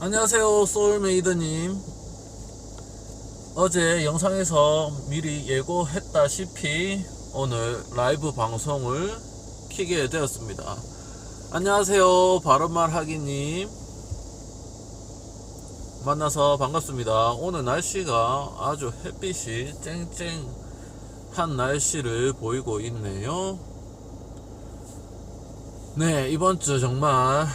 안녕하세요 소울메이드님. 어제 영상에서 미리 예고했다시피 오늘 라이브 방송을 키게 되었습니다. 안녕하세요 바른말 하기님. 만나서 반갑습니다. 오늘 날씨가 아주 햇빛이 쨍쨍한 날씨를 보이고 있네요. 네 이번 주 정말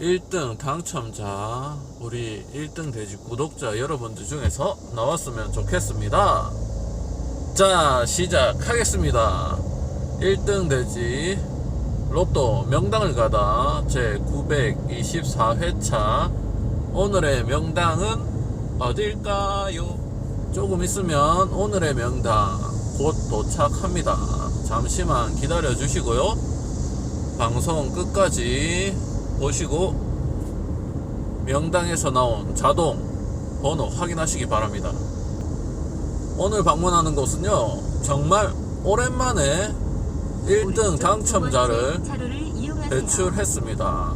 1등 당첨자 우리 1등 돼지 구독자 여러분들 중에서 나왔으면 좋겠습니다. 자 시작하겠습니다. 1등 돼지 로또 명당을 가다 제 924회차. 오늘의 명당은 어딜까요? 조금 있으면 오늘의 명당 곧 도착합니다. 잠시만 기다려 주시고요. 방송 끝까지 보시고 명당에서 나온 자동 번호 확인하시기 바랍니다. 오늘 방문하는 곳은요, 정말 오랜만에 1등 당첨자를 배출했습니다.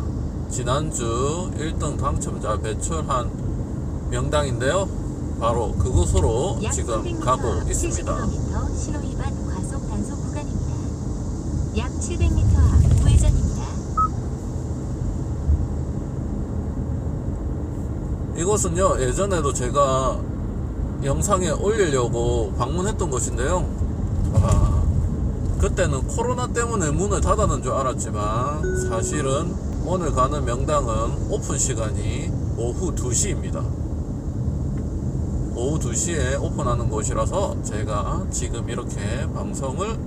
지난주 1등 당첨자 배출한 명당인데요. 바로 그곳으로 지금 가고 있습니다. 약 700m 앞 우회전입니다. 이곳은요 예전에도 제가 영상에 올리려고 방문했던 곳인데요. 아, 그때는 코로나 때문에 문을 닫았는 줄 알았지만 사실은 오늘 가는 명당은 오픈 시간이 오후 2시입니다. 오후 2시에 오픈하는 곳이라서 제가 지금 이렇게 방송을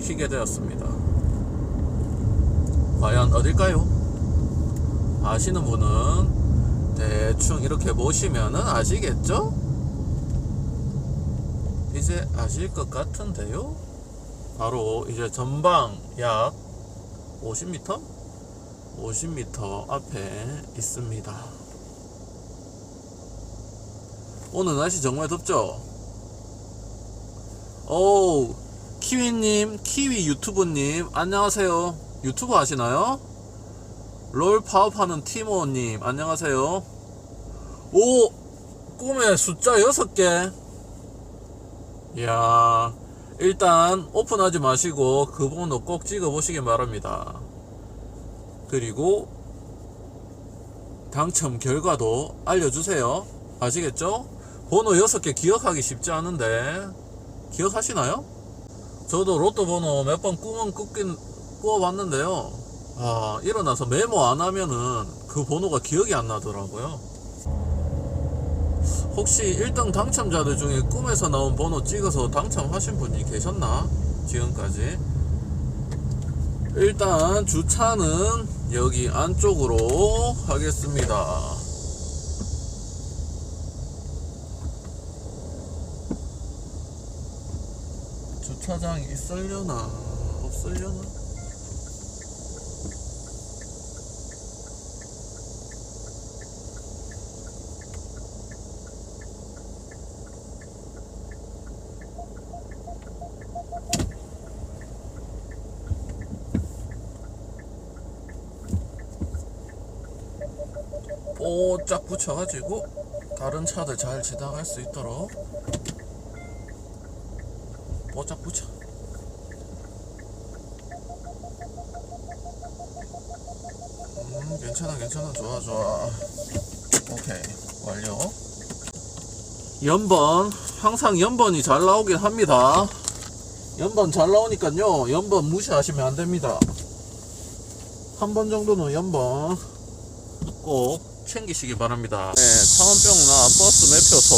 키게 되었습니다. 과연 어딜까요? 아시는 분은 대충 이렇게 보시면은 아시겠죠? 이제 아실 것 같은데요? 바로 이제 전방 약 50m? 50m 앞에 있습니다. 오늘 날씨 정말 덥죠? 오, 키위님, 키위 유튜브님, 안녕하세요. 유튜브 하시나요? 롤 파업하는 티모님 안녕하세요. 오 꿈에 숫자 6개. 이야 일단 오픈하지 마시고 그 번호 꼭 찍어 보시기 바랍니다. 그리고 당첨 결과도 알려주세요. 아시겠죠? 번호 6개 기억하기 쉽지 않은데. 기억하시나요? 저도 로또 번호 몇 번 꿈은 꾸긴 꾸어봤는데요 아, 일어나서 메모 안 하면은 그 번호가 기억이 안 나더라고요. 혹시 1등 당첨자들 중에 꿈에서 나온 번호 찍어서 당첨하신 분이 계셨나? 지금까지. 일단 주차는 여기 안쪽으로 하겠습니다. 주차장이 있으려나? 없으려나? 뽀짝 붙여가지고 다른 차들 잘 지나갈 수 있도록 뽀짝 붙여. 음 괜찮아 괜찮아. 좋아 좋아. 오케이. 완료. 연번. 항상 연번이 잘 나오긴 합니다. 연번 잘 나오니까요. 연번 무시하시면 안 됩니다. 한 번 정도는 연번 꼭 챙기시기 바랍니다. 네, 창원병나 버스 매표소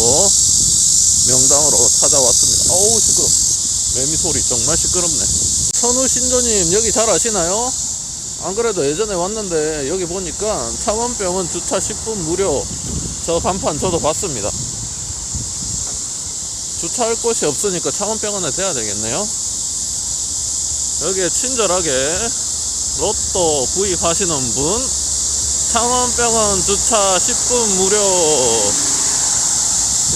명당으로 찾아왔습니다. 어우 시끄러. 매미 소리 정말 시끄럽네. 선우 신조님 여기 잘 아시나요? 안 그래도 예전에 왔는데 여기 보니까 창원병은 주차 10분 무료. 저 간판 저도 봤습니다. 주차할 곳이 없으니까 창원병원에 돼야 되겠네요. 여기에 친절하게 로또 구입하시는 분 창원병원 주차 10분 무료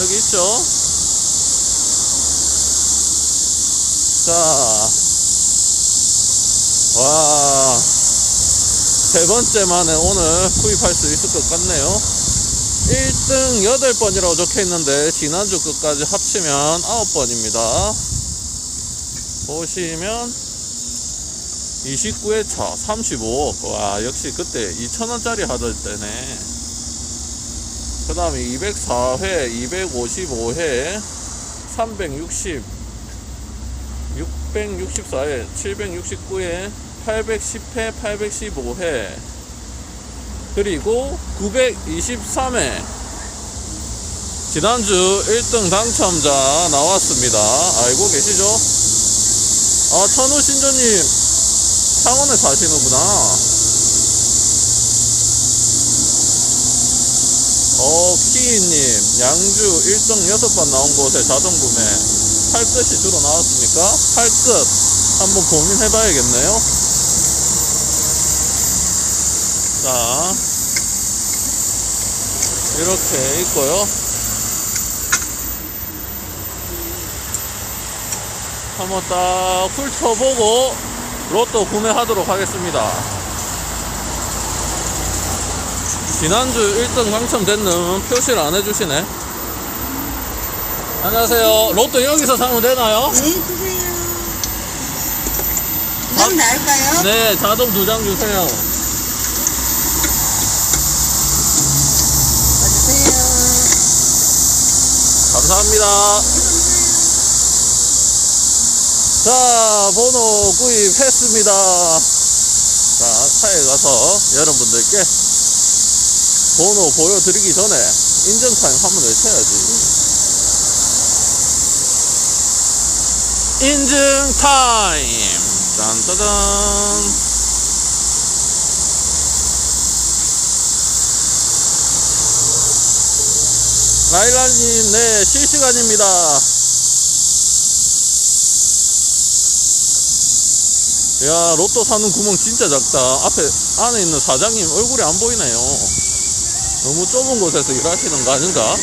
여기 있죠 자, 와, 세 번째 만에 오늘 구입할 수 있을 것 같네요. 1등 8번이라고 적혀 있는데 지난주 끝까지 합치면 9번입니다. 보시면 29회 차 35억. 와, 역시 그때 2,000원짜리 하던 때네. 그 다음에 204회, 255회, 360, 664회, 769회, 810회, 815회, 그리고 923회. 지난주 1등 당첨자 나왔습니다. 알고 계시죠? 아, 천우 신조님, 창원에 사시는구나. 어, 키이님, 양주 1등 6번 나온 곳에 자동 구매. 팔 끝이 주로 나왔습니까? 팔 끝. 한번 고민해 봐야겠네요. 자, 이렇게 있고요. 한번 딱 훑어보고 로또 구매하도록 하겠습니다. 지난주 1등 당첨됐는 표시를 안 해주시네. 안녕하세요. 로또 여기서 사면 되나요? 네, 주세요. 부담 나을까요? 네, 자동 두 장 주세요. 와주세요. 감사합니다. 자, 번호 구입했습니다. 자, 차에 가서 여러분들께 번호 보여드리기 전에 인증타임 한번 외쳐야지. 인증타임! 짠짜잔! 라일라님, 네, 실시간입니다. 야, 로또 사는 구멍 진짜 작다. 앞에, 안에 있는 사장님 얼굴이 안 보이네요. 너무 좁은 곳에서 일하시는 거 아닌가?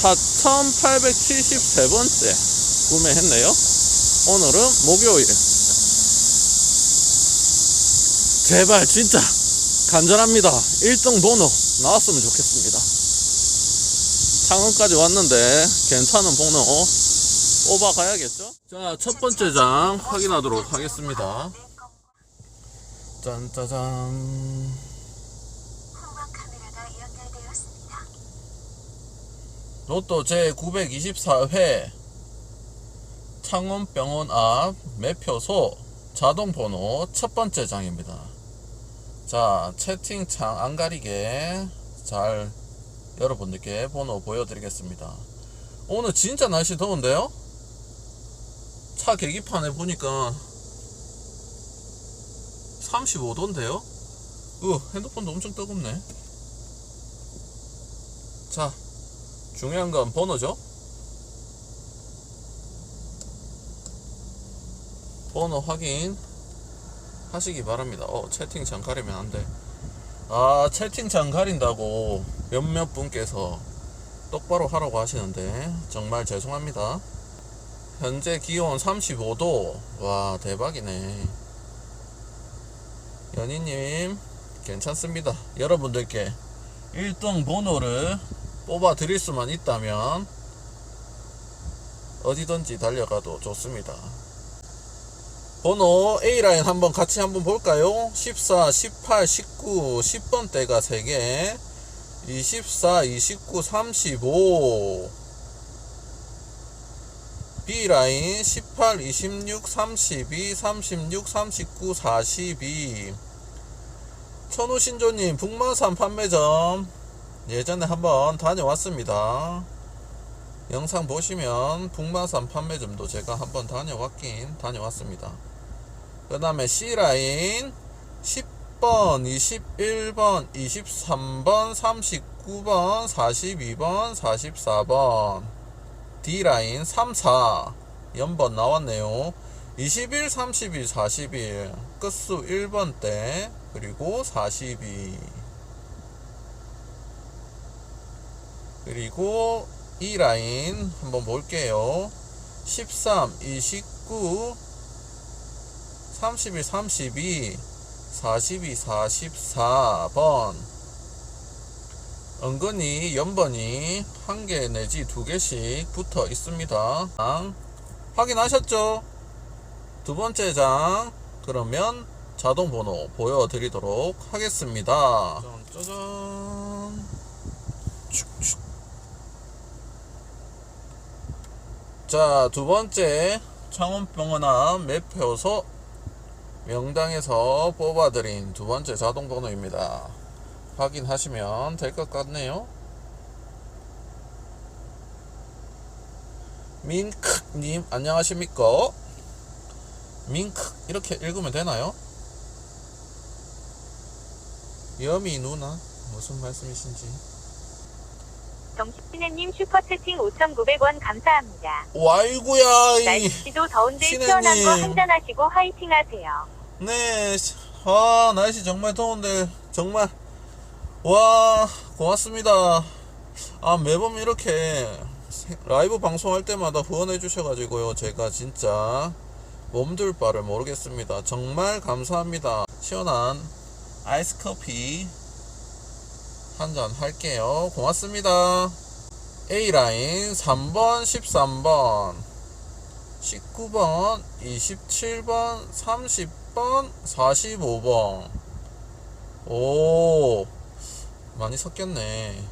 (4873번째) 구매했네요 오늘은 목요일 제발 진짜 간절합니다 1등 번호 나왔으면 좋겠습니다 창원까지 왔는데 괜찮은 번호 뽑아 가야겠죠? 자, 첫 번째 장 확인하도록 하겠습니다. 짠짜잔. 로또 제 924회 창원병원 앞 매표소 자동번호 첫 번째 장입니다. 자, 채팅창 안 가리게 잘 여러분들께 번호 보여드리겠습니다. 오늘 진짜 날씨 더운데요? 차 계기판에 보니까 35도인데요? 으, 핸드폰도 엄청 뜨겁네. 자, 중요한 건 번호죠. 번호 확인 하시기 바랍니다. 어, 채팅창 가리면 안 돼. 아, 채팅창 가린다고 몇몇 분께서 똑바로 하라고 하시는데 정말 죄송합니다. 현재 기온 35도. 와, 대박이네. 연희님, 괜찮습니다. 여러분들께 1등 번호를 뽑아 드릴 수만 있다면 어디든지 달려가도 좋습니다. 번호 A라인 한번 같이 한번 볼까요? 14, 18, 19, 10번 대가 3개 24, 29, 35 B라인 18, 26, 32, 36, 39, 42 천우신조님 북마산 판매점 예전에 한번 다녀왔습니다. 영상 보시면 북마산 판매점도 제가 한번 다녀왔긴 다녀왔습니다. 그 다음에 C라인 10 번, 21번, 23번, 39번, 42번, 44번. D라인 3, 4 연번 나왔네요. 21, 31, 41 끝수 1번대 그리고 42 그리고 이 라인 한번 볼게요. 13, 29, 19 31 32 42 44번 은근히 연번이 한 개 내지 두 개씩 붙어 있습니다. 장 확인하셨죠? 두 번째 장 그러면 자동 번호 보여드리도록 하겠습니다. 짜잔 축축 자, 두 번째 창원병원암 매표소 명당에서 뽑아드린 두 번째 자동 번호입니다. 확인하시면 될 것 같네요. 민크님 안녕하십니까? 민크 이렇게 읽으면 되나요? 여미 누나 무슨 말씀이신지 정신혜님 슈퍼채팅 5,900원 감사합니다. 와이구야 이 날씨도 더운데. 시원한 거 한잔하시고 화이팅 하세요. 네, 와 날씨 정말 더운데 정말 와 고맙습니다. 아 매번 이렇게 세- 라이브 방송할 때마다 후원해 주셔가지고요 제가 진짜 몸둘 바를 모르겠습니다. 정말 감사합니다. 시원한 아이스 커피 한 잔 할게요. 고맙습니다. A라인 3번, 13번, 19번, 27번, 30번, 45번. 오, 많이 섞였네.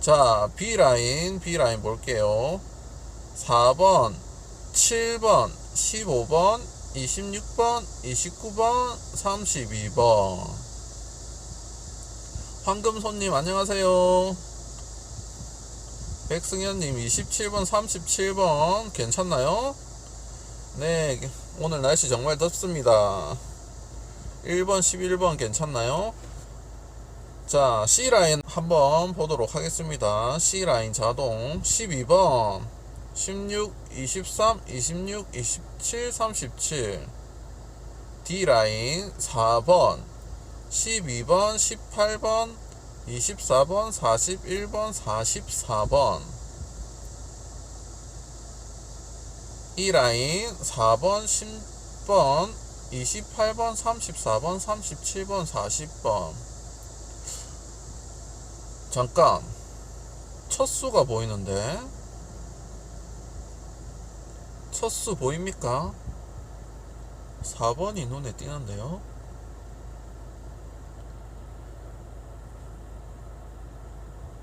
자, B라인, B라인 볼게요. 4번, 7번, 15번, 26번, 29번, 32번. 황금 손님 안녕하세요. 백승현님 27번, 37번 괜찮나요? 네, 오늘 날씨 정말 덥습니다. 1번, 11번 괜찮나요? 자, C라인 한번 보도록 하겠습니다. C라인 자동 12번, 16, 23, 26, 27, 37. D라인 4번, 12번, 18번, 24번, 41번, 44번. 이 라인 4번, 10번, 28번, 34번, 37번, 40번. 잠깐. 첫 수가 보이는데. 첫 수 보입니까? 4번이 눈에 띄는데요.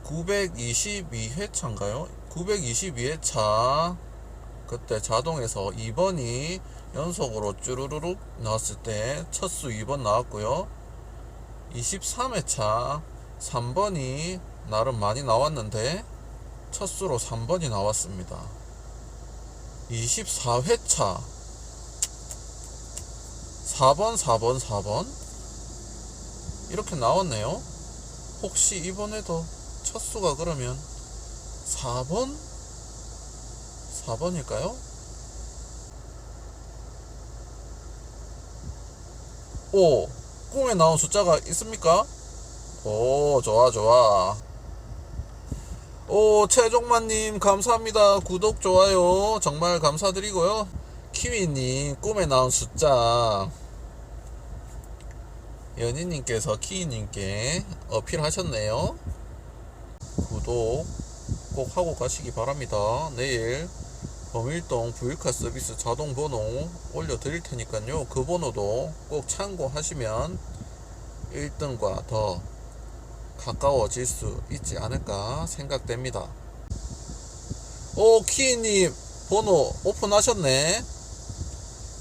(922회차인가요) (922회차) 그때 자동에서 2번이 연속으로 쭈루루룩 나왔을 때 첫 수 2번 나왔고요 23회차 3번이 나름 많이 나왔는데 첫 수로 3번이 나왔습니다 24회차 4번, 4번, 4번 이렇게 나왔네요. 혹시 이번에도 첫 수가 그러면 4번? 4번일까요? 오, 꿈에 나온 숫자가 있습니까? 오, 좋아, 좋아. 오, 최종만님, 감사합니다. 구독, 좋아요. 정말 감사드리고요. 키위님, 꿈에 나온 숫자. 연인님께서 키위님께 어필하셨네요. 구독 꼭 하고 가시기 바랍니다. 내일 범일동 부일카 서비스 자동 번호 올려드릴 테니까요. 그 번호도 꼭 참고하시면 1등과 더 가까워질 수 있지 않을까 생각됩니다. 오, 키님 번호 오픈하셨네.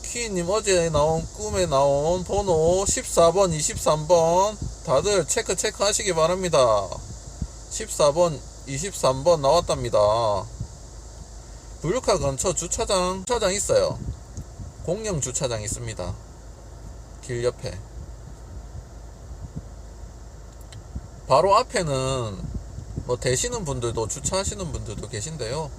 키님 어제 나온 꿈에 나온 번호 14번, 23번 다들 체크 체크 하시기 바랍니다. 14번, 23번 나왔답니다. 불카 근처 주차장, 주차장 있어요. 공영 주차장 있습니다. 길 옆에. 바로 앞에는 뭐 대시는 분들도 주차하시는 분들도 계신데요.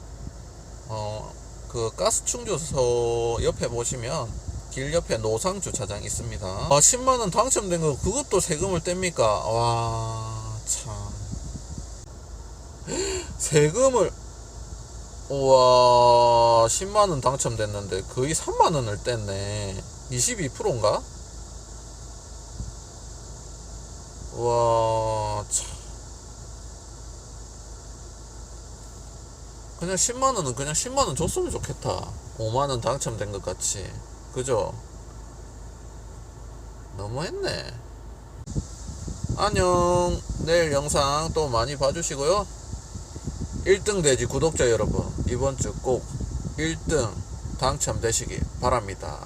어, 그 가스 충전소 옆에 보시면 길 옆에 노상 주차장 있습니다. 아, 10만 원 당첨된 거 그것도 세금을 뗍니까? 와, 참. 세금을 우와 10만원 당첨됐는데 거의 3만원을 뗐네. 22%인가? 우와 참. 그냥 10만원은 그냥 10만원 줬으면 좋겠다. 5만원 당첨된 것 같이. 그죠? 너무했네. 안녕. 내일 영상 또 많이 봐주시고요. 1등 돼지 구독자 여러분 이번 주 꼭 1등 당첨되시기 바랍니다